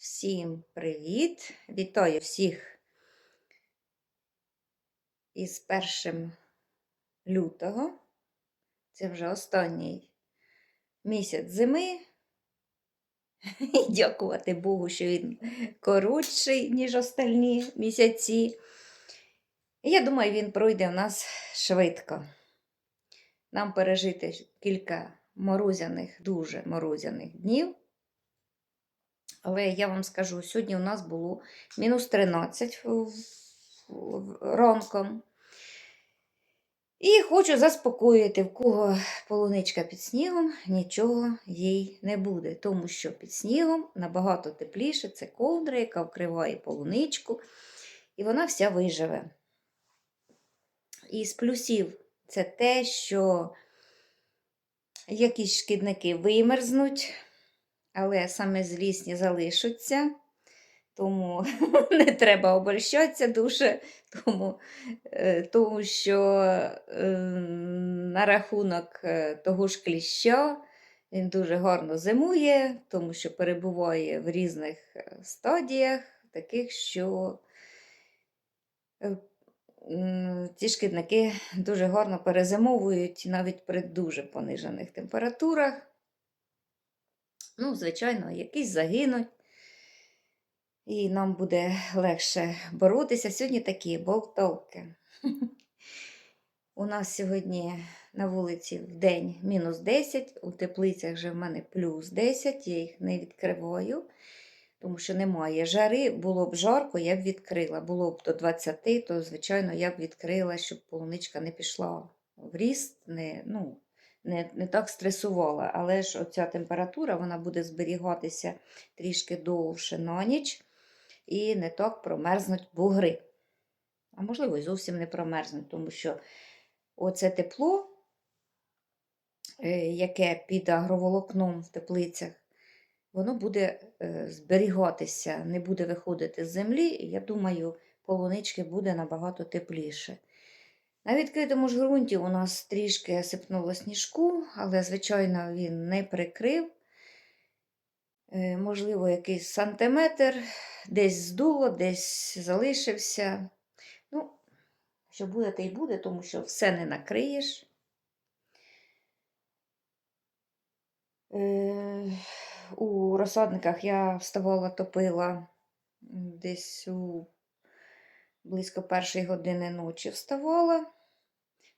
Всім привіт! Вітаю всіх із 1 лютого. Це вже останній місяць зими. І дякувати Богу, що він коротший, ніж остальні місяці. Я думаю, він пройде у нас швидко. Нам пережити кілька морозяних, дуже морозяних днів. Але я вам скажу, сьогодні у нас було мінус 13 в- в- ранком. І хочу заспокоїти, в кого полуничка під снігом, нічого їй не буде, тому що під снігом набагато тепліше це ковдра, яка вкриває полуничку, і вона вся виживе. І з плюсів це те, що якісь шкідники вимерзнуть, але саме злісні залишаться, тому не треба обольщатися дуже, тому, е, тому що е, на рахунок е, того ж кліща він дуже гарно зимує, тому що перебуває в різних стадіях, таких, що ці шкідники дуже гарно перезимовують навіть при дуже понижених температурах. Ну, звичайно, якісь загинуть, і нам буде легше боротися. Сьогодні такі болтовки. У нас сьогодні на вулиці в день мінус 10, у теплицях вже в мене плюс 10, я їх не відкриваю, тому що немає жари. Було б жарко, я б відкрила. Було б до 20, то, звичайно, я б відкрила, щоб полуничка не пішла в ріст, не, ну, не, не так стресувала. Але ж оця температура вона буде зберігатися трішки довше на ніч і не так промерзнуть бугри. А можливо, і зовсім не промерзнуть, тому що оце тепло, е, яке під агроволокном в теплицях, воно буде е, зберігатися, не буде виходити з землі, і я думаю, полунички буде набагато тепліше. На відкритому ж ґрунті у нас трішки сипнуло сніжку, але, звичайно, він не прикрив. Е, Можливо, якийсь сантиметр, десь здуло, десь залишився. Ну, що буде, те й буде, тому що все не накриєш. Е, У розсадниках я вставала, топила десь у близько першої години ночі вставала.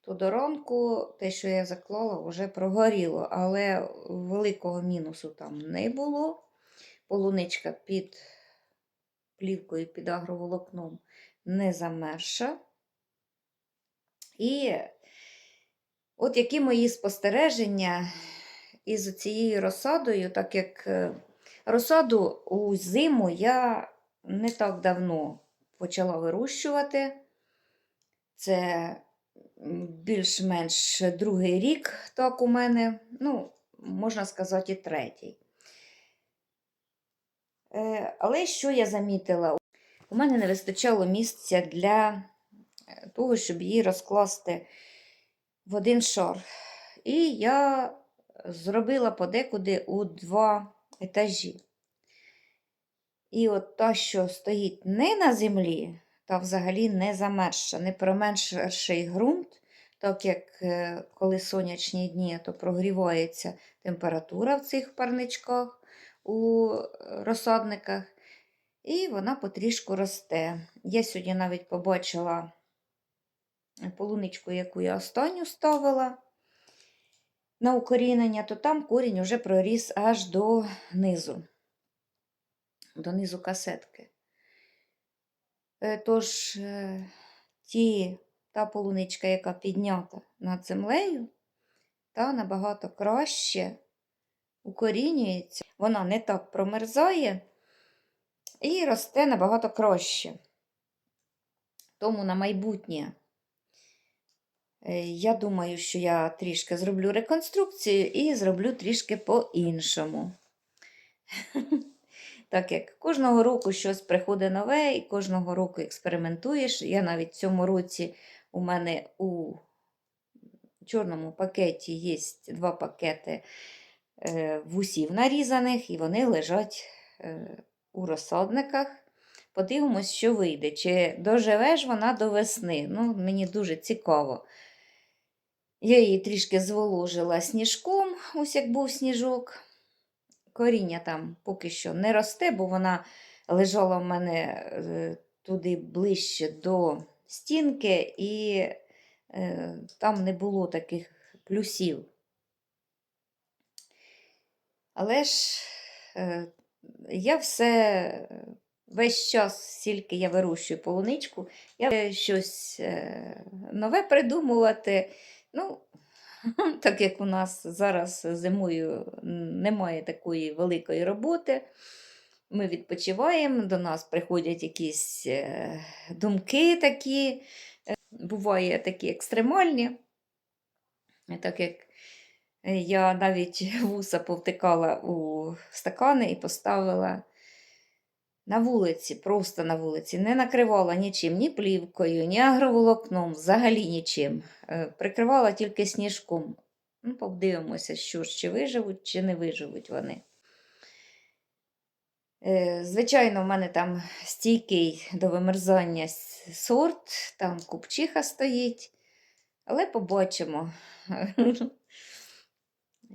То до ранку те, що я заклала, вже прогоріло, але великого мінусу там не було. Полуничка під плівкою, під агроволокном не замерша. І от які мої спостереження із цією розсадою, так як е, розсаду у зиму я не так давно почала вирощувати. Це більш-менш другий рік, так у мене, ну, можна сказати, і третій. Е, Але що я замітила? У мене не вистачало місця для е, того, щоб її розкласти в один шар. І я зробила подекуди у два етажі. І от та, що стоїть не на землі, та взагалі не замерзша, не променший ґрунт, так як е, коли сонячні дні, то прогрівається температура в цих парничках у е, розсадниках, і вона потрішку росте. Я сьогодні навіть побачила полуничку, яку я останню ставила на укорінення, то там корінь вже проріс аж до низу, до низу касетки. Е, Тож е, ті, та полуничка, яка піднята над землею, та набагато краще укорінюється, вона не так промерзає і росте набагато краще. Тому на майбутнє Е, Я думаю, що я трішки зроблю реконструкцію і зроблю трішки по-іншому. Так як кожного року щось приходить нове, і кожного року експериментуєш. Я навіть в цьому році у мене у чорному пакеті є два пакети е, вусів нарізаних, і вони лежать е, у розсадниках. Подивимось, що вийде. Чи доживе ж вона до весни. Ну, мені дуже цікаво. Я її трішки зволожила сніжком, ось як був сніжок. Коріння там поки що не росте, бо вона лежала в мене е, туди ближче до стінки, і е, там не було таких плюсів. Але ж е, я все весь час, стільки я вирощую полуничку, я щось нове придумувати. Ну, так як у нас зараз зимою немає такої великої роботи, ми відпочиваємо, до нас приходять якісь е, думки такі, е, буває такі екстремальні. Так як я навіть вуса повтикала у стакани і поставила на вулиці, просто на вулиці, не накривала нічим, ні плівкою, ні агроволокном, взагалі нічим. Е, Прикривала тільки сніжком. Ну, подивимося, що ж, чи виживуть, чи не виживуть вони. Е, Звичайно, в мене там стійкий до вимерзання сорт, там купчиха стоїть, але побачимо.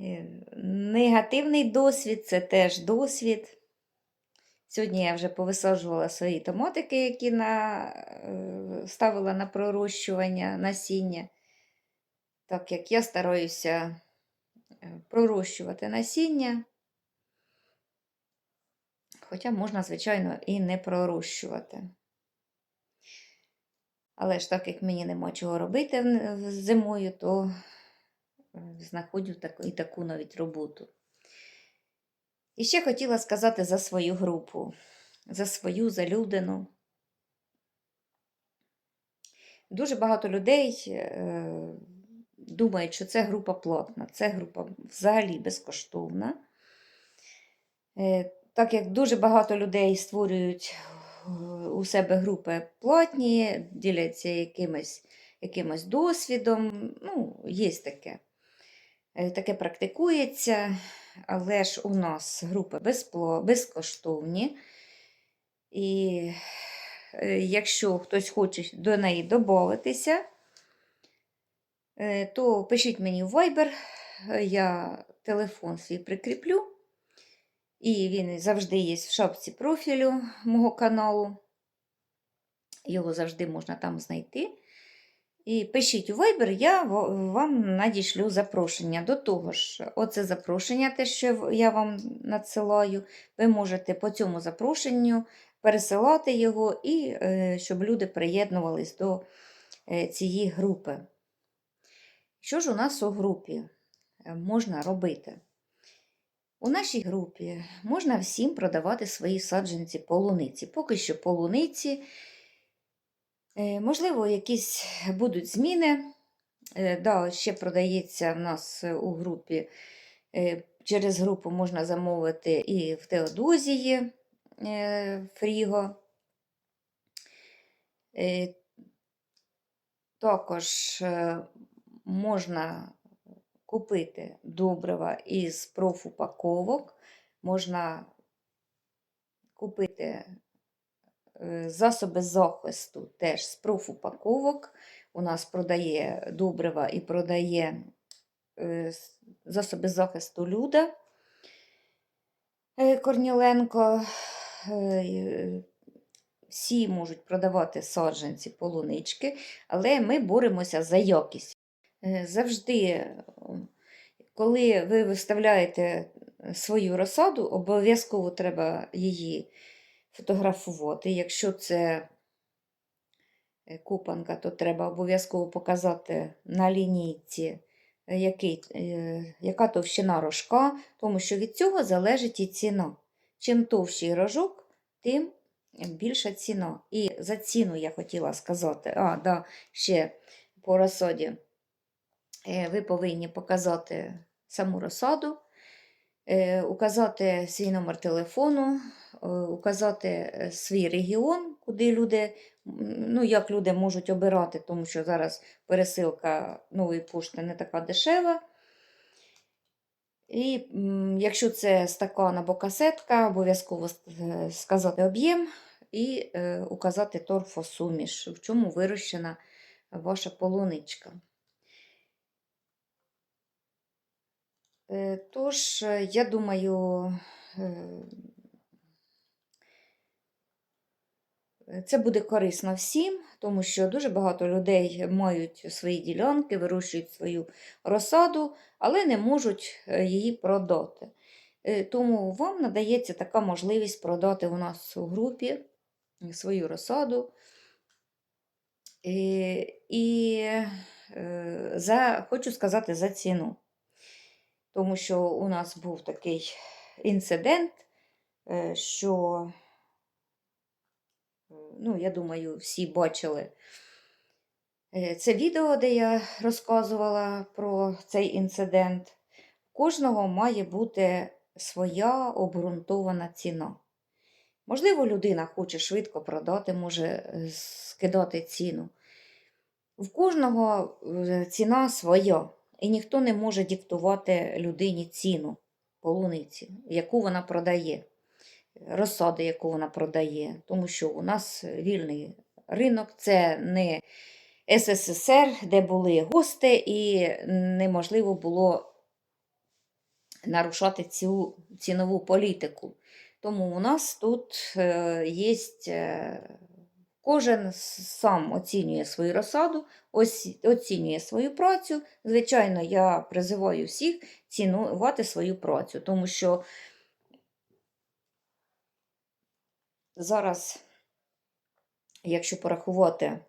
Е, Негативний досвід це теж досвід. Сьогодні я вже повисаджувала свої томатики, які на, е, ставила на пророщування насіння. Так як я стараюся е, пророщувати насіння. Хоча можна, звичайно, і не пророщувати. Але ж так як мені нема чого робити зимою, то е, знаходжу таку, і таку навіть роботу. І ще хотіла сказати за свою групу, за свою залюдину. Дуже багато людей е, думають, що це група платна, це група взагалі безкоштовна. Е, так як дуже багато людей створюють е, у себе групи платні, діляться якимось, якимось досвідом. Ну, є таке. Таке практикується, але ж у нас групи безпло, безкоштовні. І е, якщо хтось хоче до неї додатися, е, то пишіть мені в Viber, е, я телефон свій прикріплю. І він завжди є в шапці профілю мого каналу. Його завжди можна там знайти. І пишіть у Viber, я вам надішлю запрошення. До того ж, оце запрошення, те, що я вам надсилаю, ви можете по цьому запрошенню пересилати його, і е, щоб люди приєднувались до е, цієї групи. Що ж у нас у групі е, можна робити? У нашій групі можна всім продавати свої саджанці полуниці. Поки що полуниці. Е, Можливо, якісь будуть зміни. Е, Да, ще продається в нас у групі. е, Через групу можна замовити і в Теодозії Фріго. Також можна купити добрива із профупаковок, можна купити засоби захисту теж з профупаковок. У нас продає добрива і продає е, засоби захисту Люда е, Корніленко. Е, Всі можуть продавати саджанці, полунички, але ми боремося за якість. Е, Завжди, е, коли ви виставляєте свою розсаду, обов'язково треба її фотографувати. Якщо це е, купанка, то треба обов'язково показати на лінійці, е, який, е, яка товщина рожка, тому що від цього залежить і ціна. Чим товщий рожок, тим більша ціна. І за ціну я хотіла сказати, а, да, ще по розсаді. Ви повинні показати саму розсаду, указати свій номер телефону, указати е, свій регіон, куди люди, ну як люди можуть обирати, тому що зараз пересилка нової пошти не така дешева. І якщо це стакан або касетка, обов'язково е, сказати об'єм і е, указати торфосуміш, в чому вирощена ваша полуничка. Е, Тож, е, я думаю, е, це буде корисно всім, тому що дуже багато людей мають свої ділянки, вирощують свою розсаду, але не можуть е, її продати. Е, Тому вам надається така можливість продати у нас у групі свою розсаду. І, е, за, хочу сказати за ціну. Тому що у нас був такий інцидент, е, що, е, ну, я думаю, всі бачили е, це відео, де я розказувала про цей інцидент. У кожного має бути своя обґрунтована ціна. Можливо, людина хоче швидко продати, може е, скидати ціну. В кожного е, ціна своя, і ніхто не може диктувати людині ціну полуниці, яку вона продає, розсади, яку вона продає. Тому що у нас вільний ринок, це не СССР, де були гости, і неможливо було нарушати цю цінову політику. Тому у нас тут є кожен сам оцінює свою розсаду, оцінює свою працю. Звичайно, я призиваю всіх цінувати свою працю, тому що зараз, якщо порахувати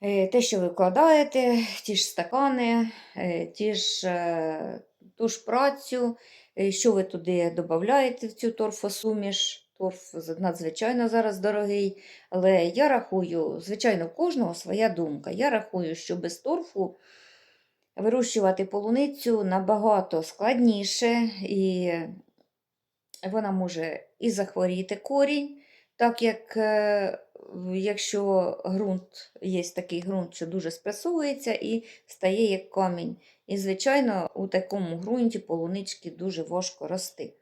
е, те, що ви вкладаєте, ті ж стакани, е, ті ж, е, ту ж працю, що ви туди додаєте в цю торфосуміш. Торф надзвичайно зараз дорогий. Але я рахую, звичайно, кожного своя думка. Я рахую, що без торфу вирощувати полуницю набагато складніше, і вона може і захворіти корінь, так як е, якщо ґрунт, є такий ґрунт, що дуже спресовується і стає як камінь. І, звичайно, у такому ґрунті полунички дуже важко рости.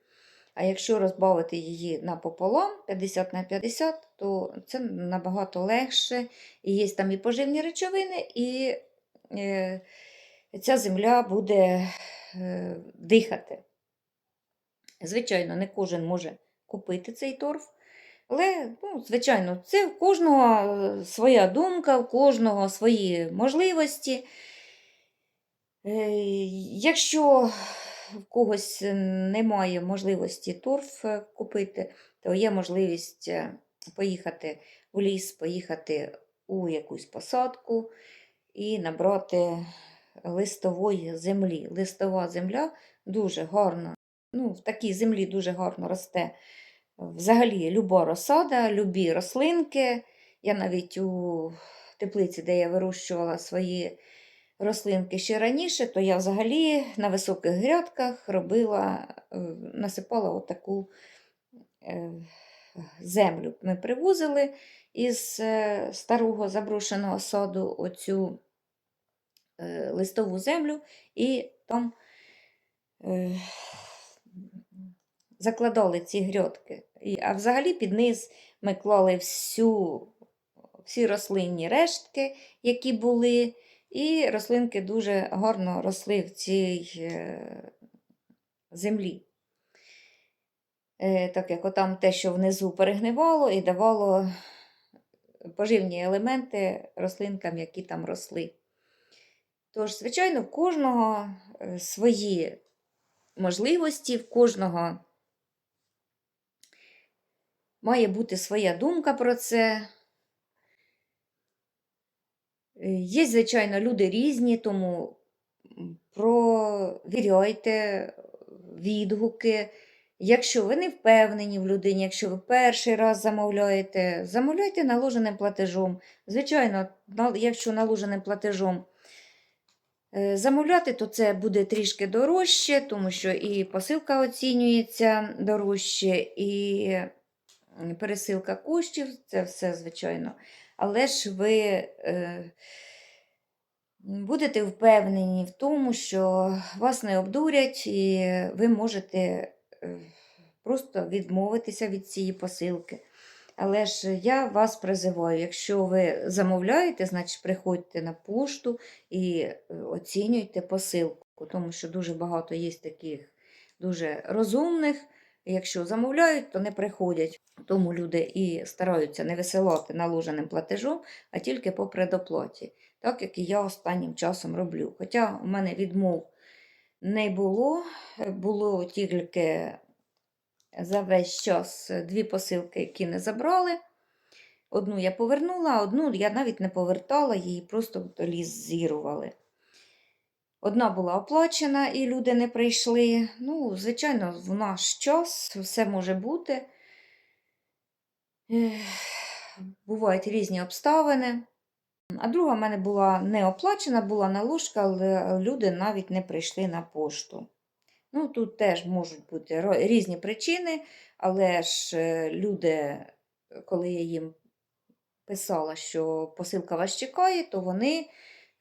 А якщо розбавити її напополам, 50 на 50, то це набагато легше. І є там і поживні речовини, і е, ця земля буде е, дихати. Звичайно, не кожен може купити цей торф. Але, ну, звичайно, це в кожного е, своя думка, в кожного свої можливості. Е, Якщо в когось немає можливості торф е, купити, то є можливість поїхати в ліс, поїхати у якусь посадку і набрати листової землі. Листова земля дуже гарно, ну, в такій землі дуже гарно росте взагалі люба розсада, любі рослинки. Я навіть у теплиці, де я вирощувала свої рослинки ще раніше, то я взагалі на високих грядках робила, е, насипала отаку е, землю. Ми привозили із е, старого заброшеного саду оцю е, листову землю і там е, закладали ці грядки. А взагалі під низ ми клали всю, всі рослинні рештки, які були, і рослинки дуже гарно росли в цій е, землі. Е, Так як отам те, що внизу перегнивало і давало поживні елементи рослинкам, які там росли. Тож, звичайно, в кожного е, свої можливості, в кожного має бути своя думка про це. Е, Є, звичайно, люди різні, тому провіряйте відгуки. Якщо ви не впевнені в людині, якщо ви перший раз замовляєте, замовляйте наложеним платежом. Звичайно, якщо наложеним платежом е, замовляти, то це буде трішки дорожче, тому що і посилка оцінюється дорожче, і пересилка коштів, це все, звичайно. Але ж ви е, будете впевнені в тому, що вас не обдурять, і ви можете е, просто відмовитися від цієї посилки. Але ж я вас призиваю, якщо ви замовляєте, значить приходьте на пошту і е, оцінюйте посилку, тому що дуже багато є таких дуже розумних. Якщо замовляють, то не приходять. Тому люди і стараються не висилати наложеним платежом, а тільки по предоплаті, так як і я останнім часом роблю. Хоча у мене відмов не було, було тільки за весь час дві посилки, які не забрали. Одну я повернула, одну я навіть не повертала, її просто лізірували. Одна була оплачена, і люди не прийшли. Ну, звичайно, в наш час все може бути. Бувають різні обставини. А друга в мене була не оплачена, була наложка, але люди навіть не прийшли на пошту. Ну, тут теж можуть бути різні причини, але ж е, люди, коли я їм писала, що посилка вас чекає, то вони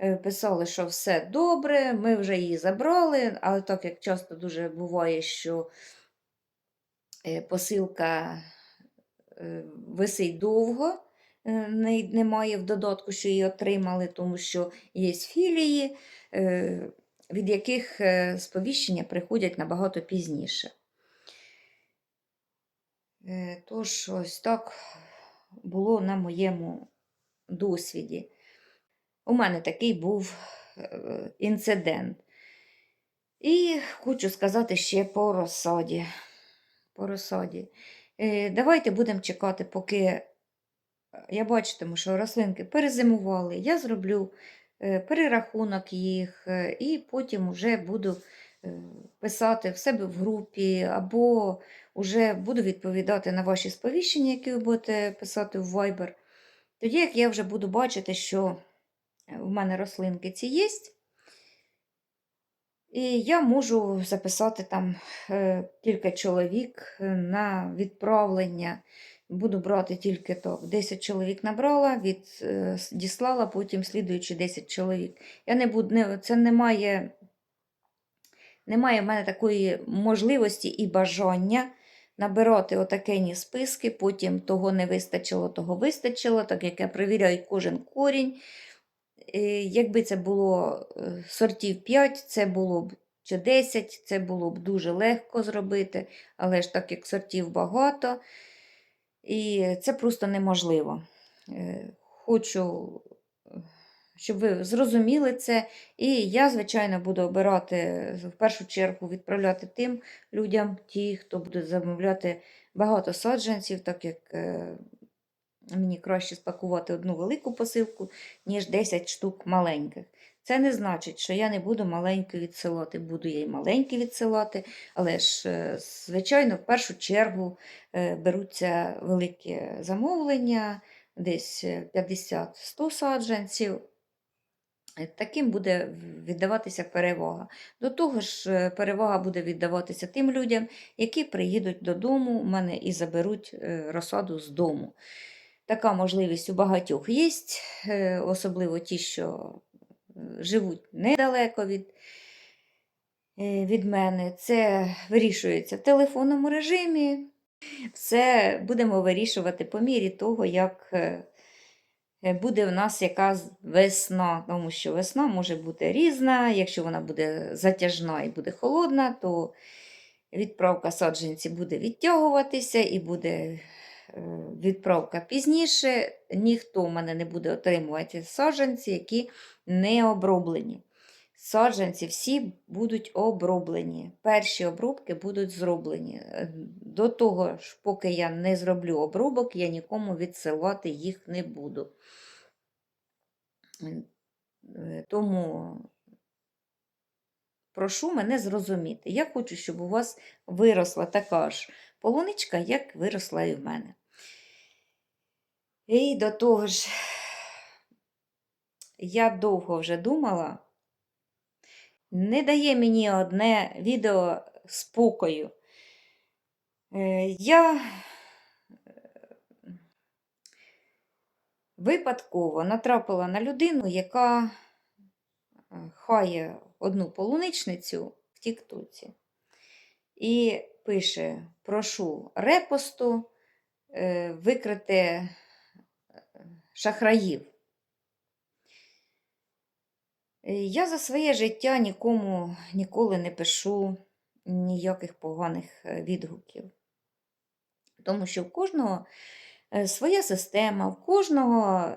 е, писали, що все добре, ми вже її забрали, але так як часто дуже буває, що е, посилка висить довго, е, немає в додатку, що її отримали, тому що є філії, е, від яких е, сповіщення приходять набагато пізніше. Е, Тож, ось так було на моєму досвіді. У мене такий був е, інцидент. І хочу сказати ще по розсаді. По розсаді. Е, Давайте будемо чекати, поки я бачитиму, що рослинки перезимували. Я зроблю е, перерахунок їх, е, і потім вже буду писати в себе в групі, або вже буду відповідати на ваші сповіщення, які ви будете писати в Viber. Тоді, як я вже буду бачити, що в мене рослинки ці є, і я можу записати там е, кілька чоловік е, на відправлення. Буду брати тільки то. 10 чоловік набрала, від, е, діслала, потім слідуючі 10 чоловік. Я не буду, не, це немає, немає в мене такої можливості і бажання набирати отакені списки, потім того не вистачило, того вистачило, так як я перевіряю кожен корінь. Е, Якби це було е, сортів 5, це було б чи 10, це було б дуже легко зробити, але ж так як сортів багато, і це просто неможливо. Е, Хочу, щоб ви зрозуміли це. І я, звичайно, буду обирати в першу чергу відправляти тим людям, ті, хто буде замовляти багато саджанців, так як мені краще спакувати одну велику посилку, ніж 10 штук маленьких. Це не значить, що я не буду маленькі відсилати. Буду я й маленькі відсилати, але ж, е, звичайно, в першу чергу е, беруться великі замовлення, десь е, 50-100 саджанців. Е, Таким буде віддаватися перевага. До того ж, перевага буде віддаватися тим людям, які приїдуть додому у мене і заберуть розсаду з дому. Така можливість у багатьох є, е, особливо ті, що е, живуть недалеко від, е, від мене. Це вирішується в телефонному режимі. Все будемо вирішувати по мірі того, як буде в нас якась весна, тому що весна може бути різна. Якщо вона буде затяжна і буде холодна, то відправка саджанців буде відтягуватися і буде відправка пізніше. Ніхто в мене не буде отримувати саджанці, які не оброблені. Саджанці всі будуть оброблені. Перші обробки будуть зроблені. Е, До того ж, поки я не зроблю обробок, я нікому відсилати їх не буду. Е, Тому прошу мене зрозуміти. Я хочу, щоб у вас виросла така ж полуничка, як виросла і в мене. І до того ж, я довго вже думала, не дає мені одне відео спокою. Е, Я е, випадково натрапила на людину, яка хає одну полуничницю в Тіктоці і пише: прошу репосту е, викрити е, шахраїв. Е, Я за своє життя нікому ніколи не пишу ніяких поганих е, відгуків. Тому що в кожного е, своя система, в кожного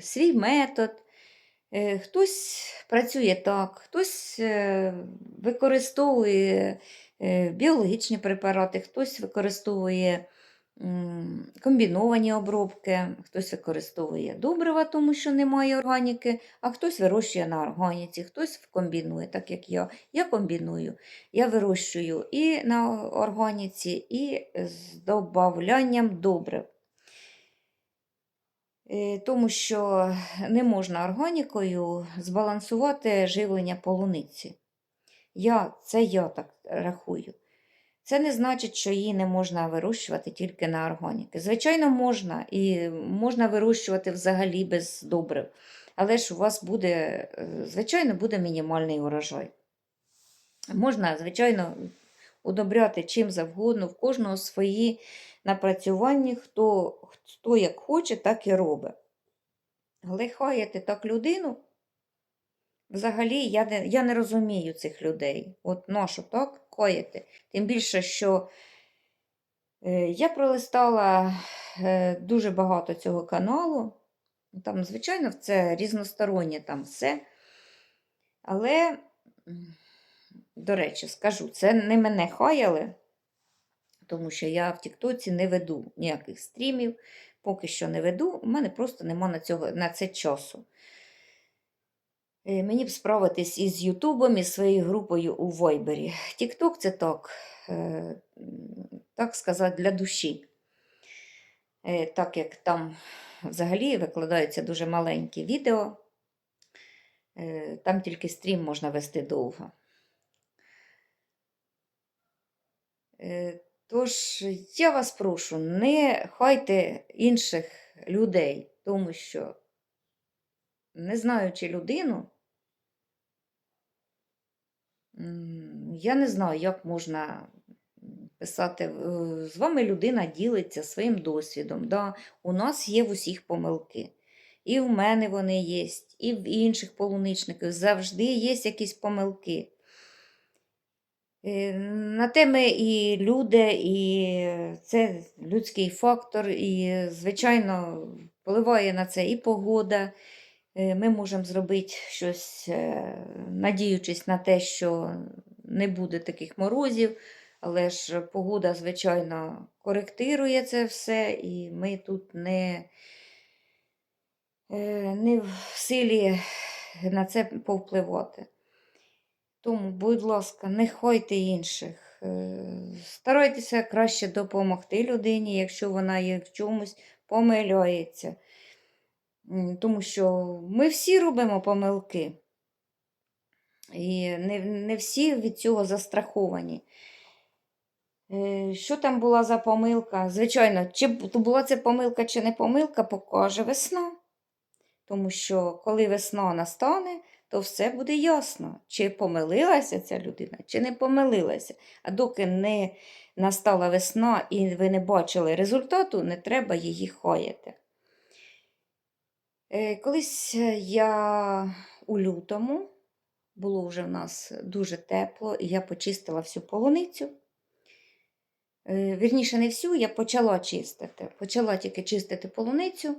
свій метод. Хтось працює так, хтось використовує біологічні препарати, хтось використовує комбіновані обробки, хтось використовує добрива, тому що немає органіки, а хтось вирощує на органіці, хтось комбінує, так як я. Я комбіную. Я вирощую і на органіці, і з добавлянням добрив. Е, Тому що не можна органікою збалансувати живлення полуниці. Я, це я так рахую. Це не значить, що її не можна вирощувати тільки на органіки. Звичайно, можна, і можна вирощувати взагалі без добрив. Але ж у вас буде, е, звичайно, буде мінімальний урожай. Можна, звичайно, удобряти чим завгодно, в кожного свої напрацювання, хто, хто як хоче, так і робить. Але так людину, взагалі я не, я не розумію цих людей. От нащо так хаяти? Тим більше, що е, я пролистала е, дуже багато цього каналу. Там, звичайно, це різностороннє там все. Але, до речі, скажу, це не мене хаяли, тому що я в Тіктоці не веду ніяких стрімів, поки що не веду, у мене просто нема на, цього, на це часу. Е, Мені б справитись із Ютубом, і своєю групою у Вайбері. Тікток це так, е, так сказати, для душі. Е, Так як там взагалі викладаються дуже маленькі відео, там тільки стрім можна вести довго. Тож я вас прошу, не хайте інших людей, тому що, не знаючи людину, я не знаю, як можна писати. е, З вами людина ділиться своїм досвідом. Да? У нас є в усіх помилки. І в мене вони є, і в інших полуничників завжди є якісь помилки. Е, На те ми і люди, і це людський фактор, і, звичайно, впливає на це і погода. Е, Ми можемо зробити щось, е, надіючись на те, що не буде таких морозів, але ж погода, звичайно, коректирує це все, і ми тут не, е, не в силі на це повпливати. Тому, будь ласка, не хойте інших. Старайтеся краще допомогти людині, якщо вона є в чомусь помиляється. Тому що ми всі робимо помилки. І не, не всі від цього застраховані. Е, Що там була за помилка? Звичайно, чи була це помилка, чи не помилка, покаже весна. Тому що коли весна настане, то все буде ясно, чи помилилася ця людина, чи не помилилася. А доки не настала весна і ви не бачили результату, не треба її хаяти. Е, Колись е, я у лютому було вже в нас дуже тепло, і я почистила всю полуницю. Е, Вірніше, не всю, я почала чистити. Почала тільки чистити полуницю.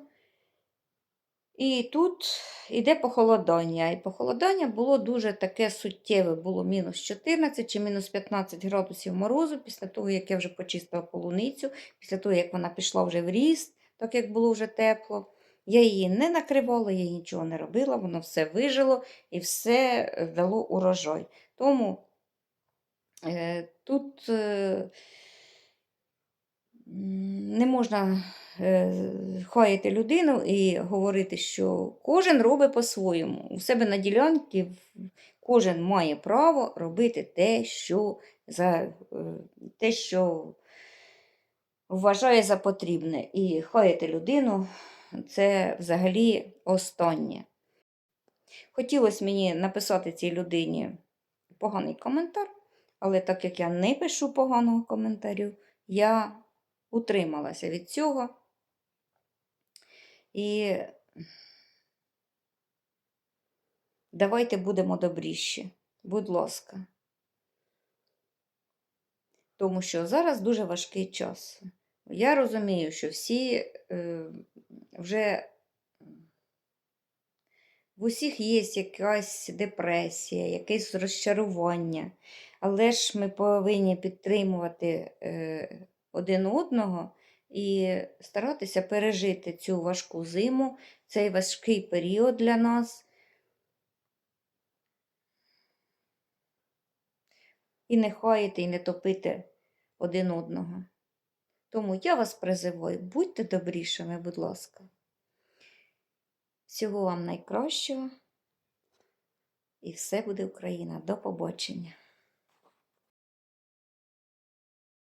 І тут іде похолодання. І похолодання було дуже таке суттєве, було мінус 14 чи мінус 15 градусів морозу після того, як я вже почистила полуницю, після того, як вона пішла вже в ріст, так як було вже тепло. Я її не накривала, я їй нічого не робила, воно все вижило і все е, дало урожай. Тому е, тут е, не можна е, хаяти людину і говорити, що кожен робить по-своєму. У себе на ділянці кожен має право робити те, що, за, е, те, що вважає за потрібне. І хаяти людину це взагалі останнє. Хотілося мені написати цій людині поганий коментар, але так як я не пишу поганого коментарю, я утрималася від цього. І давайте будемо добріші, будь ласка. Тому що зараз дуже важкий час. Я розумію, що всі е, вже в усіх є якась депресія, якесь розчарування, але ж ми повинні підтримувати е, один одного і старатися пережити цю важку зиму, цей важкий період для нас. І не хаяти, і не топити один одного. Тому я вас призиваю, будьте добрішими, будь ласка. Всього вам найкращого. І все буде Україна. До побачення.